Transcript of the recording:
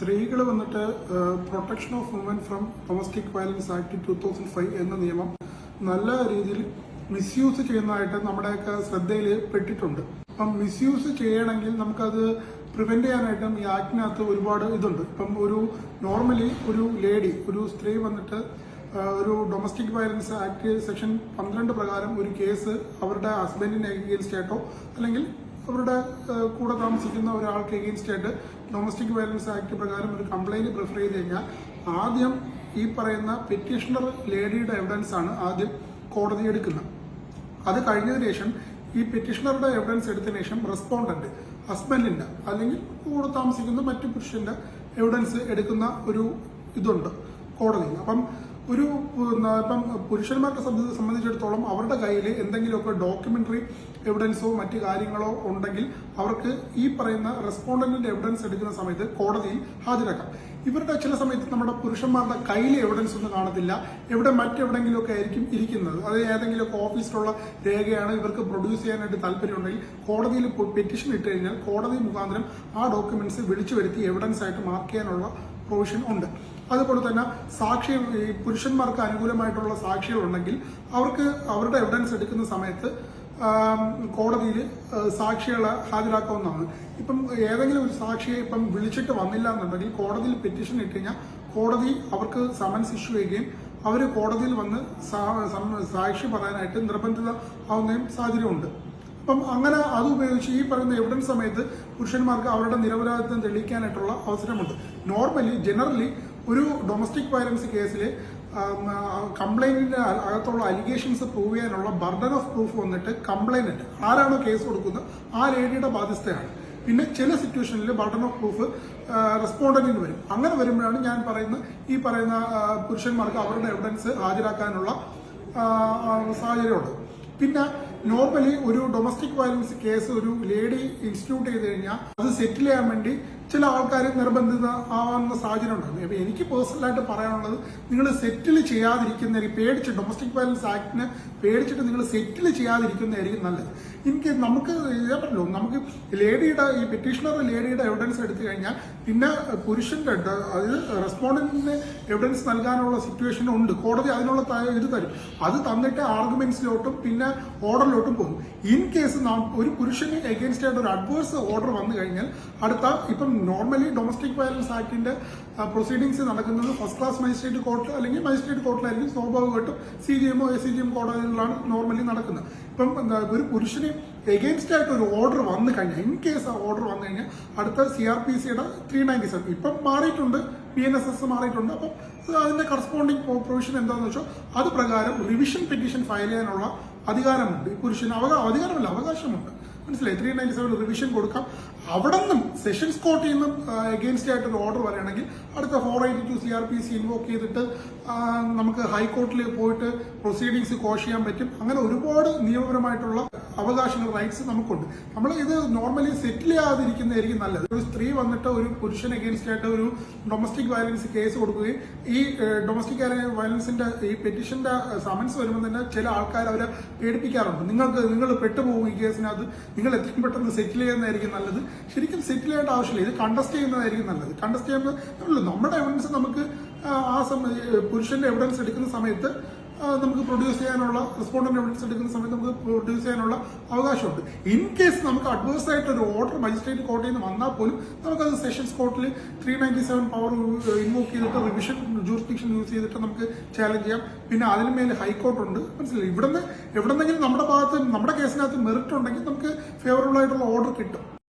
സ്ത്രീകൾ വന്നിട്ട് protection of women from domestic violence act two thousand five എന്ന നിയമം നല്ല രീതിയിൽ മിസ്യൂസ് ചെയ്യുന്നതായിട്ട് നമ്മുടെയൊക്കെ ശ്രദ്ധയിൽ പെട്ടിട്ടുണ്ട്. അപ്പം മിസ്യൂസ് ചെയ്യണമെങ്കിൽ നമുക്കത് പ്രിവെന്റ് ചെയ്യാനായിട്ടും ഈ ആക്ടിനകത്ത് ഒരുപാട് ഇതുണ്ട്. ഇപ്പം ഒരു നോർമലി ഒരു ലേഡി ഒരു സ്ത്രീ വന്നിട്ട് ഒരു ഡൊമസ്റ്റിക് വയലൻസ് ആക്ട് സെക്ഷൻ പന്ത്രണ്ട് പ്രകാരം ഒരു കേസ് അവരുടെ ഹസ്ബൻഡിന് എഗെയിൻസ്റ്റ് ആയിട്ടോ അല്ലെങ്കിൽ അവരുടെ കൂടെ താമസിക്കുന്ന ഒരാൾക്ക് എഗെയിൻസ്റ്റ് ആയിട്ട് ഡൊമസ്റ്റിക് വയലൻസ് ആക്ട് പ്രകാരം ഒരു കംപ്ലൈന്റ് പ്രിഫർ ചെയ്ത് കഴിഞ്ഞാൽ ആദ്യം ഈ പറയുന്ന പെറ്റീഷണർ ലേഡിയുടെ എവിഡൻസ് ആണ് ആദ്യം കോടതി എടുക്കുന്നത്. അത് കഴിഞ്ഞതിന് ശേഷം ഈ പെറ്റീഷണറുടെ എവിഡൻസ് എടുത്തതിന് ശേഷം റെസ്പോണ്ടന്റ് ഹസ്ബൻഡിന്റെ അല്ലെങ്കിൽ കൂടെ താമസിക്കുന്ന മറ്റു പുരുഷന്റെ എവിഡൻസ് എടുക്കുന്ന ഒരു ഇതുണ്ട് കോടതിയിൽ അപ്പം ഒരു ഇപ്പം സംബന്ധിച്ച് സംബന്ധിച്ചിടത്തോളം അവരുടെ കയ്യിൽ എന്തെങ്കിലുമൊക്കെ ഡോക്യുമെന്ററി എവിഡൻസോ മറ്റ് കാര്യങ്ങളോ ഉണ്ടെങ്കിൽ അവർക്ക് ഈ പറയുന്ന റെസ്പോണ്ടന്റിന്റെ എവിഡൻസ് എടുക്കുന്ന സമയത്ത് കോടതിയിൽ ഹാജരാക്കാം. ഇവരുടെ ചില സമയത്ത് നമ്മുടെ പുരുഷന്മാരുടെ കയ്യിൽ എവിഡൻസ് ഒന്നും കാണത്തില്ല. എവിടെ മറ്റെവിടെങ്കിലുമൊക്കെ ആയിരിക്കും ഇരിക്കുന്നത്. അത് ഏതെങ്കിലുമൊക്കെ ഓഫീസിലുള്ള രേഖയാണ് ഇവർക്ക് പ്രൊഡ്യൂസ് ചെയ്യാനായിട്ട് താല്പര്യമുണ്ടെങ്കിൽ കോടതിയിൽ പെറ്റീഷൻ ഇട്ട് കഴിഞ്ഞാൽ കോടതി മുഖാന്തരം ആ ഡോക്യുമെന്റ്സ് വിളിച്ചു വരുത്തി എവിഡൻസ് ആയിട്ട് മാർക്ക് ചെയ്യാനുള്ള പ്രൊവിഷൻ ഉണ്ട്. അതുപോലെ തന്നെ സാക്ഷി പുരുഷന്മാർക്ക് അനുകൂലമായിട്ടുള്ള സാക്ഷികളുണ്ടെങ്കിൽ അവർക്ക് അവരുടെ എവിഡൻസ് എടുക്കുന്ന സമയത്ത് കോടതിയിൽ സാക്ഷികളെ ഹാജരാക്കാവുന്നതാണ്. ഇപ്പം ഏതെങ്കിലും ഒരു സാക്ഷിയെ ഇപ്പം വിളിച്ചിട്ട് വന്നില്ല എന്നുണ്ടെങ്കിൽ കോടതിയിൽ പെറ്റീഷൻ ഇട്ട് കഴിഞ്ഞാൽ കോടതി അവർക്ക് സമൻസ് ഇഷ്യൂ ചെയ്യുകയും അവർ കോടതിയിൽ വന്ന് സാക്ഷി പറയാനായിട്ട് നിർബന്ധിത ആവുന്നതും സാഹചര്യമുണ്ട് അപ്പം അങ്ങനെ അത് ഉപയോഗിച്ച് ഈ പറയുന്ന എവിഡൻസ് സമയത്ത് പുരുഷന്മാർക്ക് അവരുടെ നിരപരാധിത്വം തെളിയിക്കാനായിട്ടുള്ള അവസരമുണ്ട്. നോർമലി ജനറലി ഒരു ഡൊമസ്റ്റിക് വയലൻസ് കേസിൽ കംപ്ലൈന്റിന്റെ അകത്തുള്ള അലിഗേഷൻസ് പ്രൂവ് ചെയ്യാനുള്ള ബർഡൻ ഓഫ് പ്രൂഫ് വന്നിട്ട് കംപ്ലൈന്റ് ആരാണോ കേസ് കൊടുക്കുന്നത് ആ ലേഡിയുടെ ബാധ്യസ്ഥയാണ്. പിന്നെ ചില സിറ്റുവേഷനിൽ ബർഡൻ ഓഫ് പ്രൂഫ് റെസ്പോണ്ടന്റിന് വരും. അങ്ങനെ വരുമ്പോഴാണ് ഞാൻ പറയുന്ന ഈ പറയുന്ന പുരുഷന്മാർക്ക് അവരുടെ എവിഡൻസ് ഹാജരാക്കാനുള്ള ആ, പിന്നെ നോർമലി ഒരു ഡൊമസ്റ്റിക് വയലൻസ് കേസ് ഒരു ലേഡി ഇൻസ്റ്റിറ്റ്യൂട്ട് ചെയ്ത് കഴിഞ്ഞാൽ അത് സെറ്റിൽ ചെയ്യാൻ വേണ്ടി ചില ആൾക്കാർ നിർബന്ധിത ആവുന്ന സാഹചര്യം ഉണ്ടാകും അപ്പൊ എനിക്ക് പേഴ്സണലായിട്ട് പറയാനുള്ളത് നിങ്ങൾ സെറ്റിൽ ചെയ്യാതിരിക്കുന്ന പേടിച്ച് ഡൊമസ്റ്റിക് വയലൻസ് ആക്ടിന് പേടിച്ചിട്ട് നിങ്ങൾ സെറ്റിൽ ചെയ്യാതിരിക്കുന്നതായിരിക്കും നല്ലത്. എനിക്ക് നമുക്ക് പറ്റുള്ളൂ. നമുക്ക് ലേഡിയുടെ ഈ പെറ്റീഷണർ ലേഡിയുടെ എവിഡൻസ് എടുത്തു കഴിഞ്ഞാൽ പിന്നെ പുരുഷന്റെ അതായത് റെസ്പോണ്ടന്റിന് എവിഡൻസ് നൽകാനുള്ള സിറ്റുവേഷൻ ഉണ്ട്. കോടതി അതിനുള്ള ഇത് തരും. അത് തന്നിട്ട് ആർഗ്യുമെന്റ്സിലോട്ടും പിന്നെ ഓർഡറിലോട്ടും പോകും. ഇൻ കേസ് നാം ഒരു പുരുഷന് എഗൻസ്റ്റ് ആയിട്ട് ഒരു അഡ്വേഴ്സ് ഓർഡർ വന്നു കഴിഞ്ഞാൽ അടുത്ത ഇപ്പം നോർമലി ഡൊമസ്റ്റിക് വയലൻസ് ആക്ടിന്റെ പ്രൊസീഡിങ്സ് നടക്കുന്നത് ഫസ്റ്റ് ക്ലാസ് മജിസ്ട്രേറ്റ് കോർട്ട് അല്ലെങ്കിൽ മജിസ്ട്രേറ്റ് കോർട്ടിലായിരിക്കും സ്വാഭാവികമായിട്ടും സി ജി എമ്മോ എ സി ജി എം കോടതികളിലാണ് നോർമലി നടക്കുന്നത്. ഇപ്പം ഒരു പുരുഷന് എഗെയിൻസ്റ്റ് ആയിട്ട് ഒരു ഓർഡർ വന്നു കഴിഞ്ഞാൽ ഇൻ കേസ് ആ ഓർഡർ വന്നു കഴിഞ്ഞാൽ അടുത്ത സി ആർ പി സിയുടെ ത്രീ നയന്റി സെവൻ ഇപ്പം മാറിയിട്ടുണ്ട്. ബി എൻ എസ് എസ് മാറിയിട്ടുണ്ട്. അപ്പം അതിന്റെ കറസ്പോണ്ടിങ് പ്രൊവിഷൻ എന്താണെന്ന് വെച്ചാൽ അത് പ്രകാരം റിവിഷൻ പെറ്റീഷൻ ഫയൽ ചെയ്യാനുള്ള അധികാരമുണ്ട്. ഈ പുരുഷന് അവകാ അധികാരമല്ല അവകാശമുണ്ട്. മനസ്സിലായി? ത്രീ നയന്റി സെവൻ റിവിഷൻ കൊടുക്കാം. അവിടെ നിന്നും സെഷൻസ് കോർട്ടിൽ നിന്നും എഗെയിൻസ്റ്റ് ആയിട്ട് ഒരു ഓർഡർ വരികയാണെങ്കിൽ അടുത്ത four eighty two C R P C invoke ചെയ്തിട്ട് നമുക്ക് ഹൈക്കോർട്ടിൽ പോയിട്ട് പ്രൊസീഡിങ്സ് കോഷ് ചെയ്യാൻ പറ്റും. അങ്ങനെ ഒരുപാട് നിയമപരമായിട്ടുള്ള അവകാശങ്ങൾ റൈറ്റ്സ് നമുക്കുണ്ട്. നമ്മൾ ഇത് നോർമലി സെറ്റിൽ ചെയ്യാതിരിക്കുന്നതായിരിക്കും നല്ലത്. ഒരു സ്ത്രീ വന്നിട്ട് ഒരു പുരുഷൻ എഗെയിൻസ്റ്റ് ആയിട്ട് ഒരു ഡൊമസ്റ്റിക് വയലൻസ് കേസ് കൊടുക്കുകയും ഈ ഡൊമസ്റ്റിക് വയലൻസിന്റെ ഈ പെറ്റീഷന്റെ സമൻസ് വരുമ്പോൾ തന്നെ ചില ആൾക്കാർ അവരെ പേടിപ്പിക്കാറുണ്ട്. നിങ്ങൾക്ക് നിങ്ങൾ പെട്ടുപോകും ഈ കേസിനകത്ത്. നിങ്ങൾ എത്രയും പെട്ടെന്ന് സെറ്റിൽ ചെയ്യുന്നതായിരിക്കും നല്ലത്. ശരിക്കും സെറ്റിൽ ചെയ്യേണ്ട ആവശ്യമില്ല. ഇത് കണ്ടസ്റ്റ് ചെയ്യുന്നതായിരിക്കും നല്ലത്. കണ്ടസ്റ്റ് ചെയ്യുമ്പോൾ നമ്മുടെ എവിഡൻസ് നമുക്ക് ആ, സമയ പുരുഷന്റെ എവിഡൻസ് എടുക്കുന്ന സമയത്ത് നമുക്ക് പ്രൊഡ്യൂസ് ചെയ്യാനുള്ള റെസ്പോണ്ടന്റ് എവിഡൻസ് എടുക്കുന്ന സമയത്ത് നമുക്ക് പ്രൊഡ്യൂസ് ചെയ്യാനുള്ള അവകാശമുണ്ട്. ഇൻ കേസ് നമുക്ക് അഡ്വേഴ്സ് ആയിട്ട് ഒരു ഓർഡർ മജിസ്ട്രേറ്റ് കോർട്ടിൽ നിന്ന് വന്നാൽ പോലും നമുക്കത് സെഷൻസ് കോർട്ടിൽ three ninety seven power invoke ചെയ്തിട്ട് റിവിഷൻ ജൂറിസ്ഡിക്ഷൻ യൂസ് ചെയ്തിട്ട് നമുക്ക് ചാലഞ്ച് ചെയ്യാം. പിന്നെ അതിന് മേലെ ഹൈക്കോർട്ട് ഉണ്ട്. മനസ്സിലായി? ഇവിടുന്ന് എവിടെന്നെങ്കിലും നമ്മുടെ ഭാഗത്ത് നമ്മുടെ കേസിനകത്ത് മെറിറ്റ് ഉണ്ടെങ്കിൽ നമുക്ക് ഫേവറബിൾ ആയിട്ടുള്ള ഓർഡർ കിട്ടും.